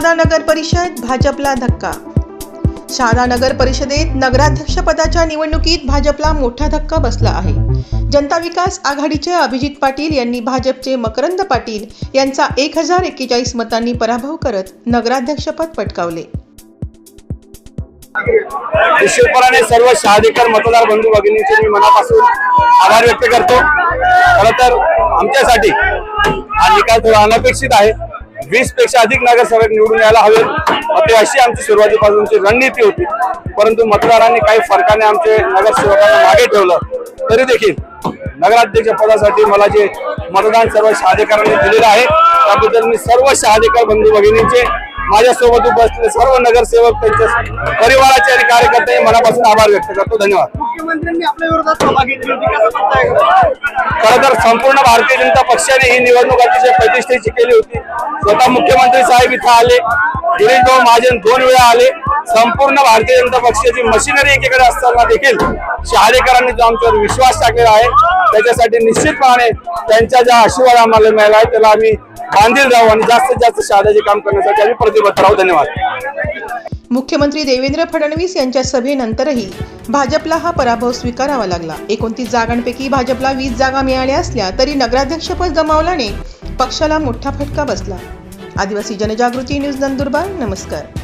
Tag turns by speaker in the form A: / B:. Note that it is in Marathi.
A: शहादा नगर परिषद भाजपला धक्का. शहादा नगर परिषदेत नगराध्यक्षपदाच्या निवडणुकीत भाजपला मोठा धक्का बसला आहे. जनता विकास आघाडीचे अभिजित पाटील यांनी भाजपचे मकरंद पाटील यांचा एक हजार एक्केचाळीस मतांनी पराभव करत नगराध्यक्षपद पटकावले.
B: निश्चितपणाने सर्व शहादेकर मतदार बंधू भगिनींचे मी मनापासून आभार व्यक्त करतो. खरं तर आमच्यासाठी हा निकाल थोडा अनपेक्षित आहे. वीसपेक्षा अधिक नगरसेवक निवडून यायला हवेत ते अशी आमची सुरुवातीपासूनची रणनीती होती. परंतु मतदारांनी काही फरकाने आमचे नगरसेवकांना मागे ठेवलं. तरी देखील नगराध्यक्ष पदासाठी मला जे मतदान सर्व शहाधिकाऱ्यांनी दिलेलं आहे त्याबद्दल मी सर्व शहाधिकार बंधू भगिनींचे माझ्यासोबत उपस्थित सर्व नगरसेवक त्यांच्या परिवाराचे आणि कार्यकर्त्यांचे मनापासून आभार व्यक्त करतो. धन्यवाद.
C: मुख्यमंत्र्यांनी आपल्या विरोधात सभा घेतली होती. कसं म्हणताय
B: खरं तर संपूर्ण भारतीय जनता पक्षाने ही निवडणूक अतिशय प्रतिष्ठेची केली होती. स्वतः मुख्यमंत्री साहेब इथं आले. गिरीश भाऊ महाजन दोन वेळा आले. संपूर्ण भारतीय जनता पक्षाची मशिनरी एकीकडे असताना देखील शहारेकरांनी जो आमच्यावर विश्वास टाकलेला आहे त्याच्यासाठी निश्चितपणे त्यांच्या ज्या आशीर्वाद आम्हाला मिळाला आहे त्याला आम्ही बांधील राहू आणि जास्तीत जास्त शहादाचे काम करण्यासाठी आम्ही प्रतिबद्ध राहू. धन्यवाद.
A: मुख्यमंत्री देवेंद्र फडणवीस यांच्या सभेनंतरही भाजपला हा पराभव स्वीकारावा लागला. एकोणतीस जागांपैकी भाजपला वीस जागा मिळाल्या असल्या तरी नगराध्यक्षपद गमावल्याने पक्षाला मोठा फटका बसला. आदिवासी जनजागृती न्यूज नंदुरबार नमस्कार.